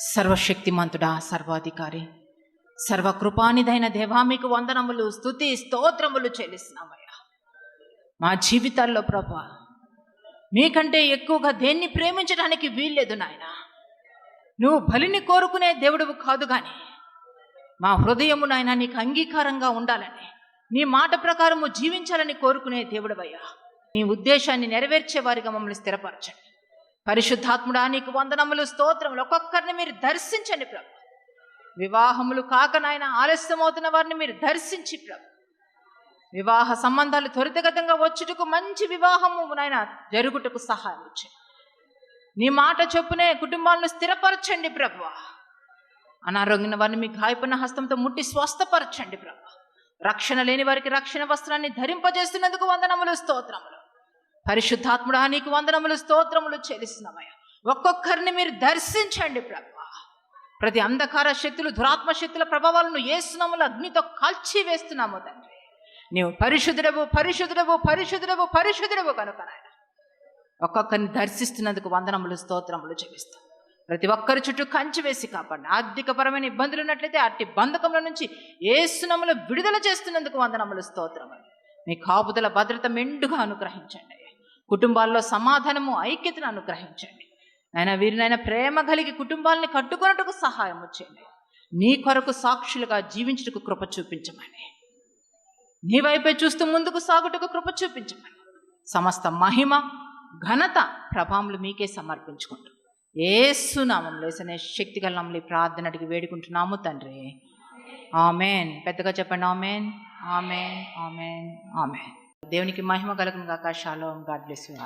సర్వశక్తిమంతుడా సర్వాధికారి. సర్వకృపానిదైన దేవా మీకు వందనములు స్థుతి స్తోత్రములు చెల్లిస్తున్నామయ్యా. మా జీవితాల్లో ప్రభా మీకంటే ఎక్కువగా దేన్ని ప్రేమించడానికి వీల్లేదు నాయన. నువ్వు బలిని కోరుకునే దేవుడువు కాదు కానీ మా హృదయము నాయన నీకు అంగీకారంగా ఉండాలని నీ మాట ప్రకారము జీవించాలని కోరుకునే దేవుడవయ్యా. నీ ఉద్దేశాన్ని నెరవేర్చే వారిగా మమ్మల్ని స్థిరపరచండి. పరిశుద్ధాత్ముడా నీకు వందనములు స్తోత్రములు. ఒక్కొక్కరిని మీరు దర్శించండి ప్రభు. వివాహములు కాక నాయన ఆలస్యమవుతున్న వారిని మీరు దర్శించి ప్రభు. వివాహ సంబంధాలు త్వరితగతంగా వచ్చుటకు మంచి వివాహము నాయన జరుగుటకు సహాయం ఇచ్చండి నీ మాట చొప్పునే కుటుంబాలను స్థిరపరచండి ప్రభు. అనారోగ్యం వారిని మీ గాయపడిన హస్తంతో ముట్టి స్వస్థపరచండి ప్రభు. రక్షణ లేని వారికి రక్షణ వస్త్రాన్ని ధరింపజేస్తున్నందుకు వందనములు స్తోత్రములు. పరిశుద్ధాత్ముడా నీకు వందనములు స్తోత్రములు చెల్లిస్తున్నామయ్యా. ఒక్కొక్కరిని మీరు దర్శించండి ప్రభు. ప్రతి అంధకార శక్తులు దురాత్మ శక్తుల ప్రభావాలను ఏసునాములు అగ్నితో కాల్చి వేస్తున్నాము తండ్రి. నీవు పరిశుద్ధుడవు పరిశుద్ధుడవు పరిశుద్ధుడవు పరిశుద్ధుడవు కనుక నాయన. ఒక్కొక్కరిని దర్శిస్తున్నందుకు వందనములు స్తోత్రములు చెల్లిస్తాం ప్రతి ఒక్కరి చుట్టూ కంచి వేసి కాపాడిన ఆర్థికపరమైన ఇబ్బందులు ఉన్నట్లయితే అట్టి బంధకముల నుంచి ఏసునములు విడుదల చేస్తున్నందుకు వందనములు స్తోత్రములు. మీ కాపుదల భద్రత మెండుగా అనుగ్రహించండి. కుటుంబాల్లో సమాధానము ఐక్యతను అనుగ్రహించండి. నాయన వీరినైనా ప్రేమ కలిగి కుటుంబాలని కట్టుకున్నట్టుకు సహాయం చేయండి. నీ కొరకు సాక్షులుగా జీవించుటకు కృప చూపించమని. నీ వైపే చూస్తూ ముందుకు సాగుటకు కృప చూపించమని. సమస్త మహిమ ఘనత ప్రభాములు మీకే సమర్పించుకుంటూ. ఏసునామం లేసనే శక్తి గల ప్రార్థన అడిగి వేడుకుంటున్నాము తండ్రి. ఆమెన్. పెద్దగా చెప్పండి ఆమెన్. Amen amen amen. దేవునికి మహిమ కలుగును కాక షాలోమ్ గాడ్ బ్లెస్ యూ